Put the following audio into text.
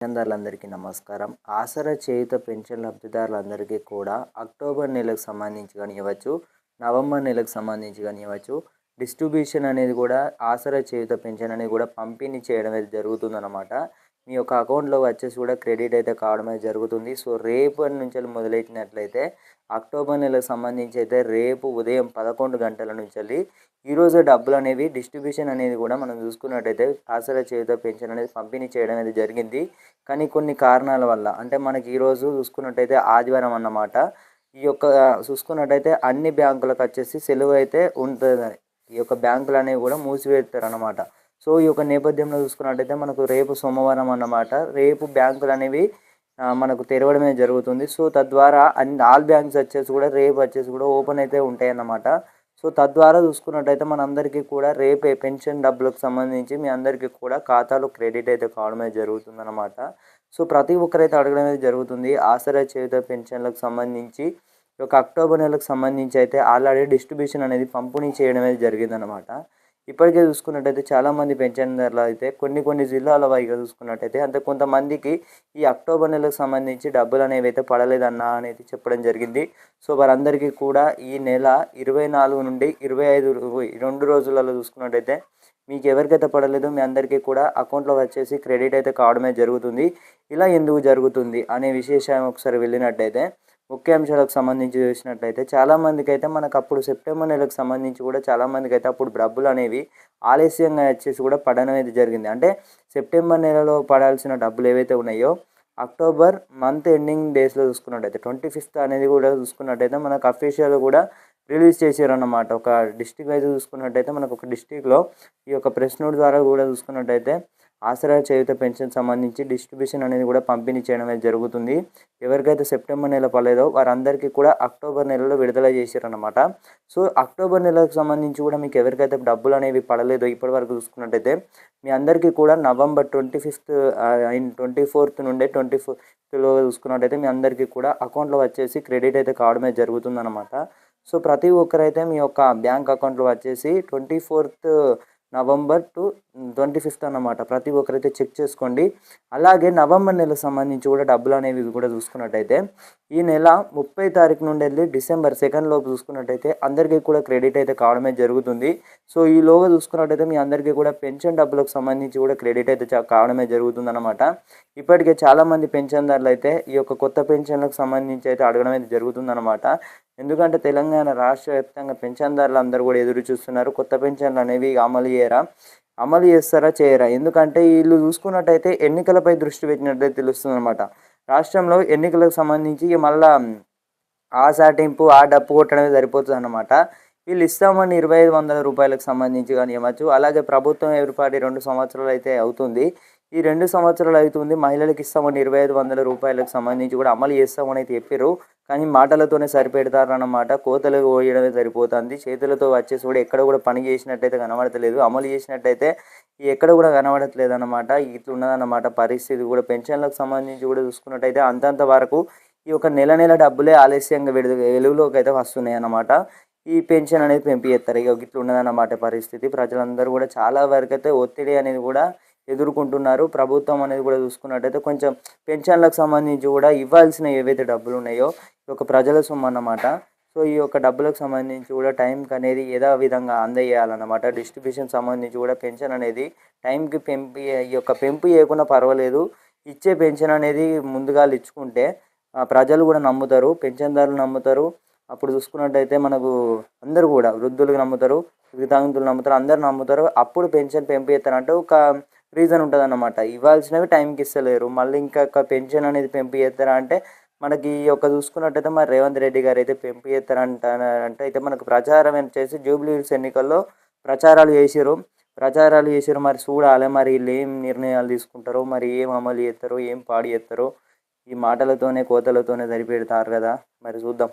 పెన్షన్దారులందరికీ నమస్కారం. ఆసరా చేయుత పెన్షన్ లబ్ధిదారులందరికీ కూడా అక్టోబర్ నెలకు సంబంధించి కానివ్వచ్చు నవంబర్ నెలకు సంబంధించి కానివ్వచ్చు డిస్ట్రిబ్యూషన్ అనేది కూడా ఆసరా చేయుత పెన్షన్ అనేది కూడా పంపిణీ చేయడం అనేది జరుగుతుందన్నమాట. మీ యొక్క అకౌంట్లో వచ్చేసి కూడా క్రెడిట్ అయితే కావడం అయితే జరుగుతుంది. సో రేపు నుంచి మొదలెట్టినట్లయితే అక్టోబర్ నెలకు సంబంధించి అయితే రేపు ఉదయం పదకొండు గంటల నుంచి ఈరోజు డబ్బులు అనేవి డిస్ట్రిబ్యూషన్ అనేది కూడా మనం చూసుకున్నట్టయితే ఆసరా చేత పెన్షన్ అనేది పంపిణీ చేయడం అనేది జరిగింది. కానీ కొన్ని కారణాల వల్ల అంటే మనకి ఈరోజు చూసుకున్నట్టయితే ఆదివారం అన్నమాట. ఈ యొక్క చూసుకున్నట్టయితే అన్ని బ్యాంకులకు వచ్చేసి సెలవు అయితే ఉంటుంది. ఈ యొక్క బ్యాంకులు అనేవి కూడా మూసివేస్తారు అన్నమాట. సో ఈ యొక్క నేపథ్యంలో చూసుకున్నట్టయితే మనకు రేపు సోమవారం అన్నమాట. రేపు బ్యాంకులు అనేవి మనకు తెరవడమే జరుగుతుంది. సో తద్వారా అన్ని ఆల్ బ్యాంక్స్ వచ్చేసి కూడా రేపు వచ్చేసి కూడా ఓపెన్ అయితే ఉంటాయి అన్నమాట. సో తద్వారా చూసుకున్నట్టయితే మనందరికీ కూడా రేపే పెన్షన్ డబ్బులకు సంబంధించి మీ అందరికీ కూడా ఖాతాలో క్రెడిట్ అయితే కావడమే జరుగుతుందన్నమాట. సో ప్రతి ఒక్కరైతే అడగడం అయితే జరుగుతుంది. ఆసరా చేయుత పెన్షన్లకు సంబంధించి ఒక అక్టోబర్ నెలకు సంబంధించి అయితే ఆల్రెడీ డిస్ట్రిబ్యూషన్ అనేది పంపిణీ చేయడం అయితే జరిగిందనమాట ఇప్పటికే చూసుకున్నట్టయితే చాలామంది పెన్షన్దారులు అయితే కొన్ని కొన్ని జిల్లాల వారిగా చూసుకున్నట్టయితే అంత కొంతమందికి ఈ అక్టోబర్ నెలకు సంబంధించి డబ్బులు అనేవి అయితే పడలేదన్నా అనేది చెప్పడం జరిగింది. సో వారందరికీ కూడా ఈ నెల ఇరవై నాలుగు నుండి ఇరవై ఐదు రెండు రోజులలో చూసుకున్నట్టయితే మీకు ఎవరికైతే పడలేదో మీ అందరికీ కూడా అకౌంట్లో వచ్చేసి క్రెడిట్ అయితే కావడమే జరుగుతుంది. ఇలా ఎందుకు జరుగుతుంది అనే విశేషం ఒకసారి వెళ్ళినట్టయితే ముఖ్య అంశాలకు సంబంధించి చూసినట్లయితే చాలామందికి అయితే మనకు అప్పుడు సెప్టెంబర్ నెలకు సంబంధించి కూడా చాలామందికి అయితే అప్పుడు డబ్బులు అనేవి ఆలస్యంగా వచ్చేసి కూడా పడడం అయితే జరిగింది. అంటే సెప్టెంబర్ నెలలో పడాల్సిన డబ్బులు ఏవైతే ఉన్నాయో అక్టోబర్ మంత్ ఎండింగ్ డేస్లో చూసుకున్నట్టయితే ట్వంటీ ఫిఫ్త్ అనేది కూడా చూసుకున్నట్టయితే మనకు అఫీషియల్ కూడా రిలీజ్ చేశారన్నమాట. ఒక డిస్టిక్ వైజ్ చూసుకున్నట్టయితే మనకు ఒక డిస్టిక్లో ఈ యొక్క ప్రెస్ నోట్ ద్వారా కూడా చూసుకున్నట్టయితే ఆసరా చేయుత పెన్షన్ సంబంధించి డిస్ట్రిబ్యూషన్ అనేది కూడా పంపిణీ చేయడం అనేది జరుగుతుంది. ఎవరికైతే సెప్టెంబర్ నెల పడలేదో వారందరికీ కూడా అక్టోబర్ నెలలో విడుదల చేశారనమాట సో అక్టోబర్ నెలకు సంబంధించి కూడా మీకు ఎవరికైతే డబ్బులు అనేవి పడలేదో ఇప్పటి వరకు చూసుకున్నట్టయితే మీ అందరికీ కూడా November twenty fifth twenty fourth నుండే ట్వంటీ ఫోర్త్లో చూసుకున్నట్టయితే మీ అందరికీ కూడా అకౌంట్లో వచ్చేసి క్రెడిట్ అయితే కావడమే జరుగుతుందన్నమాట. సో ప్రతి ఒక్కరైతే మీ యొక్క బ్యాంక్ అకౌంట్లో వచ్చేసి twenty fourth November to twenty fifth అన్నమాట. ప్రతి ఒక్కరైతే చెక్ చేసుకోండి. అలాగే నవంబర్ నెలకు సంబంధించి కూడా డబ్బులు అనేవి కూడా చూసుకున్నట్టయితే ఈ నెల ముప్పై తారీఖు నుండి వెళ్ళి డిసెంబర్ సెకండ్ లోపు చూసుకున్నట్టయితే అందరికీ కూడా క్రెడిట్ అయితే కావడమే జరుగుతుంది. సో ఈ లోగా చూసుకున్నట్టయితే మీ అందరికీ కూడా పెన్షన్ డబ్బులకు సంబంధించి కూడా క్రెడిట్ అయితే కావడమే జరుగుతుంది అనమాట ఇప్పటికే చాలామంది పెన్షన్దారులు అయితే ఈ యొక్క కొత్త పెన్షన్లకు సంబంధించి అయితే అడగడం అయితే జరుగుతుందన్నమాట ఎందుకంటే తెలంగాణ రాష్ట్ర వ్యాప్తంగా పెన్షన్దారులు అందరూ కూడా ఎదురు చూస్తున్నారు. కొత్త పెన్షన్లు అనేవి అమలు చేయరా? అమలు చేస్తారా? చేయరా? ఎందుకంటే వీళ్ళు చూసుకున్నట్టయితే ఎన్నికలపై దృష్టి పెట్టినట్లయితే తెలుస్తుంది అనమాట రాష్ట్రంలో ఎన్నికలకు సంబంధించి మళ్ళా ఆ సాటింపు ఆ డప్పు కొట్టడమే సరిపోతుంది అనమాట వీళ్ళు ఇస్తామని ఇరవై ఐదు వందల రూపాయలకు సంబంధించి కానీ ఇవ్వచ్చు. అలాగే ప్రభుత్వం ఏర్పాటు రెండు సంవత్సరాలు అయితే అవుతుంది. ఈ రెండు సంవత్సరాలు అవుతుంది. మహిళలకు ఇస్తామని ఇరవై ఐదు వందల రూపాయలకు సంబంధించి కూడా అమలు చేస్తామని అయితే చెప్పారు కానీ మాటలతోనే సరిపెడతారన్నమాట. కోతలు కోయడమే సరిపోతుంది. చేతులతో వచ్చేసి కూడా ఎక్కడ కూడా పని చేసినట్టయితే కనబడతలేదు. అమలు చేసినట్టయితే ఎక్కడ కూడా కనబడట్లేదు అనమాట ఇట్లున్నదన్నమాట పరిస్థితి కూడా. పెన్షన్లకు సంబంధించి కూడా చూసుకున్నట్టయితే అంతంత వరకు ఈ యొక్క నెల నెల డబ్బులే ఆలస్యంగా విడుదల వెలుగులోకి అయితే వస్తున్నాయి అన్నమాట ఈ పెన్షన్ అనేది పెంపి చేస్తారు ఇక ఇట్లా ఉన్నదన్నమాట పరిస్థితి. ప్రజలందరూ కూడా చాలా వరకు అయితే ఒత్తిడి అనేది కూడా ఎదుర్కొంటున్నారు. ప్రభుత్వం అనేది కూడా చూసుకున్నట్టయితే కొంచెం పెన్షన్లకు సంబంధించి కూడా ఇవ్వాల్సిన ఏవైతే డబ్బులు ఉన్నాయో ఒక ప్రజల సొమ్ము అన్నమాట. సో ఈ యొక్క డబ్బులకు సంబంధించి కూడా టైంకి అనేది ఏదో విధంగా అందజేయాలన్నమాట. డిస్ట్రిబ్యూషన్ సంబంధించి కూడా పెన్షన్ అనేది టైంకి పెంపు ఈ యొక్క పెంపు చేయకుండా పర్వాలేదు. ఇచ్చే పెన్షన్ అనేది ముందుగా ఇచ్చుకుంటే ప్రజలు కూడా నమ్ముతారు పెన్షన్దారులు నమ్ముతారు. అప్పుడు చూసుకున్నట్టయితే మనకు అందరూ కూడా వృద్ధులకు నమ్ముతారు వికలాంగులు నమ్ముతారు అందరు నమ్ముతారు. అప్పుడు పెన్షన్ పెంపు చేస్తారంటే ఒక రీజన్ ఉంటుంది అన్నమాట ఇవ్వాల్సినవి టైంకి ఇస్తలేరు. మళ్ళీ ఇంకా పెన్షన్ అనేది పెంపు చేస్తారా అంటే మనకి ఒక చూసుకున్నట్టయితే మరి రేవంత్ రెడ్డి గారు అయితే పెంపు చేస్తారంట అంటే అయితే మనకు ప్రచారం చేసి జూబ్లీ హిల్స్ ఎన్నికల్లో ప్రచారాలు చేసారు ప్రచారాలు చేసారు మరి చూడాలి మరి వీళ్ళు ఏం నిర్ణయాలు తీసుకుంటారో మరి ఏం అమలు చేస్తారో ఏం పాడు చేస్తారో ఈ మాటలతోనే కోతలతోనే సరిపెడతారు కదా. మరి చూద్దాం.